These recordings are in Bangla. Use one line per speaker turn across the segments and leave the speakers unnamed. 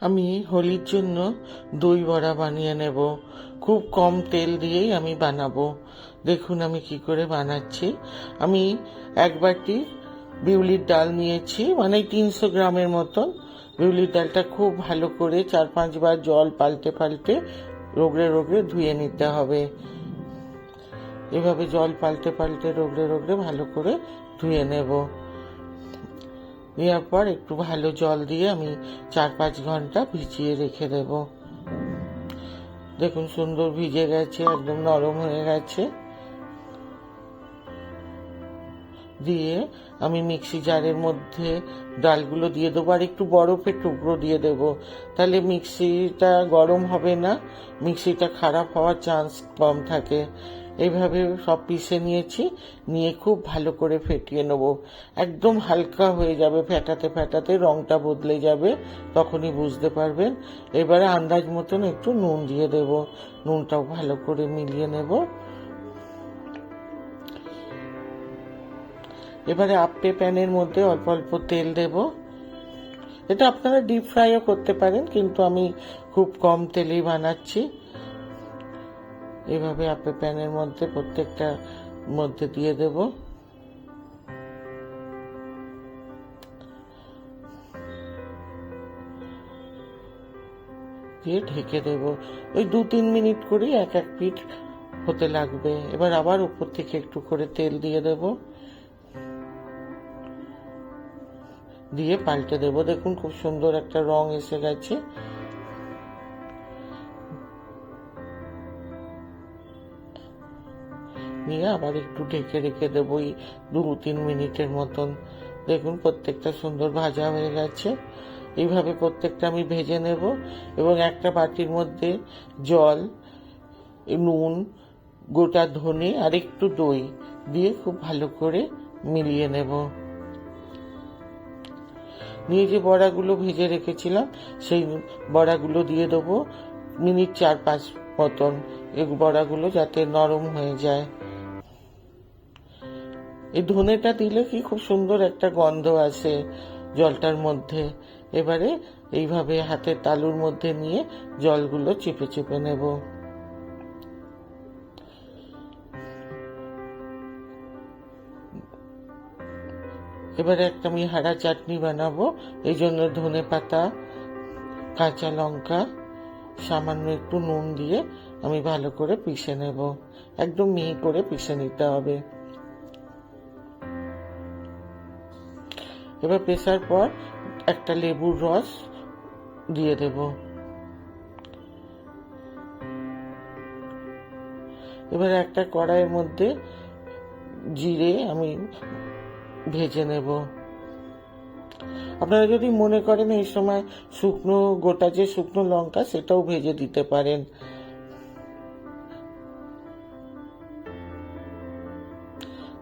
আমি হোলির জন্য দই বড়া বানিয়ে নেব। খুব কম তেল দিয়েই আমি বানাবো। দেখুন আমি কি করে বানাচ্ছি। আমি এক বাটি বিউলির ডাল নিয়েছি মানে তিনশো গ্রামের মতন। বিউলির ডালটা খুব ভালো করে চার পাঁচবার জল পাল্টে পাল্টে রোগড়ে রোগড়ে ধুয়ে নিতে হবে। এভাবে জল পাল্টে পাল্টে রোগড়ে রোগড়ে ভালো করে ধুয়ে নেব। নেওয়ার পর একটু ভালো জল দিয়ে আমি চার পাঁচ ঘণ্টা ভিজিয়ে রেখে দেব। দেখুন সুন্দর ভিজে গেছে, একদম নরম হয়ে গেছে। দিয়ে আমি মিক্সি জারের মধ্যে ডালগুলো দিয়ে দেবো, আর একটু বরফের টুকরো দিয়ে দেব। তাহলে মিক্সিটা গরম হবে না, মিক্সিটা খারাপ হওয়ার চান্স কম থাকে। এইভাবে সব পিষে নিয়েছি, নিয়ে খুব ভালো করে ফেটিয়ে নেব। একদম হালকা হয়ে যাবে, ফেটাতে ফেটাতে রংটা বদলে যাবে, তখনই বুঝতে পারবেন। এবারে আন্দাজ মতন একটু নুন দিয়ে দেব, নুনটাও ভালো করে মিলিয়ে নেব। এবারে আপে প্যানের মধ্যে অল্প অল্প তেল দেব। এটা আপনারা ডিপ ফ্রাইও করতে পারেন, কিন্তু আমি খুব কম তেলেই বানাচ্ছি। এভাবে আপে প্যানের মধ্যে প্রত্যেকটা মধ্যে দিয়ে দেব। দিয়ে ঢেকে দেব। ওই দু তিন মিনিট করেই এক এক পিঠ হতে লাগবে। এবার আবার উপর থেকে একটু করে তেল দিয়ে দেব। দিয়ে পাল্টে দেব। দেখুন খুব সুন্দর একটা রং এসে গেছে। নিয়ে আবার একটু ঢেকে রেখে দেবো ওই দু তিন মিনিটের মতন। দেখুন, প্রত্যেকটা সুন্দর ভাজা হয়ে গেছে। এইভাবে প্রত্যেকটা আমি ভেজে নেব এবং একটা বাটির মধ্যে জল, নুন, গোটা ধনে আর একটু দই দিয়ে খুব ভালো করে মিলিয়ে নেব। নিয়ে যে বড়াগুলো ভেজে রেখেছিলাম, সেই বড়াগুলো দিয়ে দেবো। মিনিট চার পাঁচ মতন এই বড়াগুলো যাতে নরম হয়ে যায়। এই ধনেটা দিলে কি খুব সুন্দর একটা গন্ধ আসে জলটার মধ্যে। এবারে এইভাবে হাতের তালুর মধ্যে নিয়ে জলগুলো চেপে চেপে নেব। এবারে একটা আমি হারা চাটনি বানাবো, এই জন্য ধনে পাতা, কাঁচা লঙ্কা, সামান্য একটু নুন দিয়ে আমি ভালো করে পিষে নেব। একদম মিহি করে পিষে নিতে হবে। এবার পেশার পর একটা লেবুর রস দিয়ে দেব। এবার একটা কড়াইয়ের মধ্যে জিরে আমি ভেজে নেব। আপনারা যদি মনে করেন এই সময় শুকনো গোটা যে শুকনো লঙ্কা সেটাও ভেজে দিতে পারেন।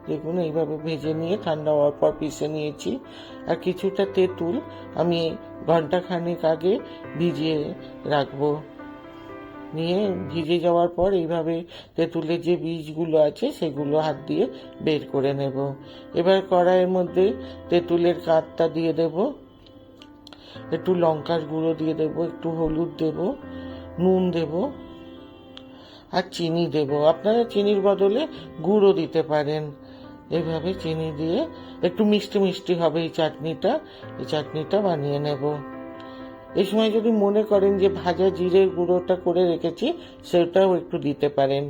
দেখুন, এইভাবে ভেজে নিয়ে ঠান্ডা হওয়ার পর পিষে নিয়েছি। আর কিছুটা তেঁতুল আমি ঘণ্টা খানেক আগে ভিজিয়ে রাখব। নিয়ে ভিজে যাওয়ার পর এইভাবে তেঁতুলের যে বীজগুলো আছে, সেগুলো হাত দিয়ে বের করে নেব। এবার কড়াইয়ের মধ্যে তেঁতুলের কাঠটা দিয়ে দেব। একটু লঙ্কার গুঁড়ো দিয়ে দেব, একটু হলুদ দেব, নুন দেব, আর চিনি দেব। আপনারা চিনির বদলে গুঁড়ো দিতে পারেন। এইভাবে চিনি দিয়ে একটু মিষ্টি মিষ্টি হবে এই চাটনিটা। এই চাটনিটা বানিয়ে নেব। এই সময় যদি মনে করেন যে ভাজা জিরের গুঁড়োটা করে রেখেছি, সেটাও একটু দিতে পারেন।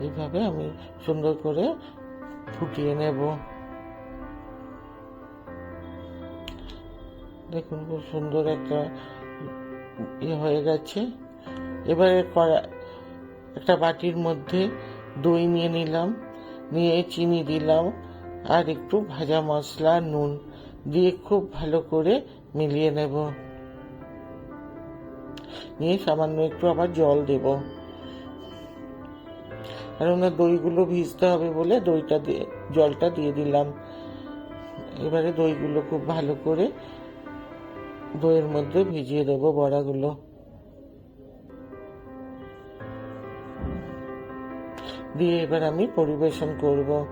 এইভাবে আমি সুন্দর করে ফুটিয়ে নেব। দেখুন, খুব সুন্দর একটা ইয়ে হয়ে গেছে। এবারে কড়া একটা বাটির মধ্যে দই নিয়ে নিলাম, নিয়ে চিনি দিলাম, আর একটু ভাজা মশলা, নুন দিয়ে খুব ভালো করে মিলিয়ে নেব। নিয়ে সামান্য একটু আবার জল দেব। কেননা দইগুলো ভিজতে হবে বলে দইটা দিয়ে, জলটা দিয়ে দিলাম। এবারে দইগুলো খুব ভালো করে দইয়ের মধ্যে ভিজিয়ে দেবো বড়াগুলো। দিয়ে এবার আমি পরিবেশন করব।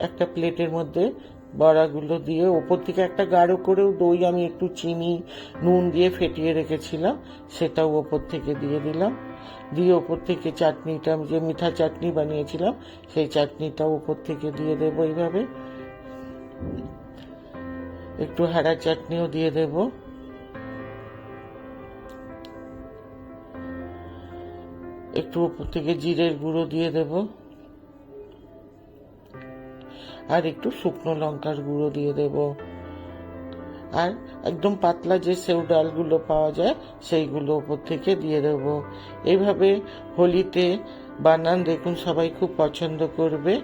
একটা প্লেটের মধ্যে বড়াগুলো দিয়ে ওপর থেকে একটা গাঢ় করেও দই আমি একটু চিনি, নুন দিয়ে ফেটিয়ে রেখেছিলাম, সেটাও ওপর থেকে দিয়ে দিলাম। দিয়ে ওপর থেকে চাটনিটা, যে মিঠা চাটনি বানিয়েছিলাম, সেই চাটনিটাও ওপর থেকে দিয়ে দেবো এইভাবে। একটু হারা চাটনিও দিয়ে দেব। একটু উপর থেকে জিরের গুঁড়ো দিয়ে দেব। আর একটু শুকনো লঙ্কার গুঁড়ো দিয়ে দেব। আর একদম পাতলা যে সেউ ডালগুলো পাওয়া যায়, সেইগুলো উপর থেকে দিয়ে দেব। এইভাবে হোলিতে বানান দেখুন সবাই খুব পছন্দ করবে।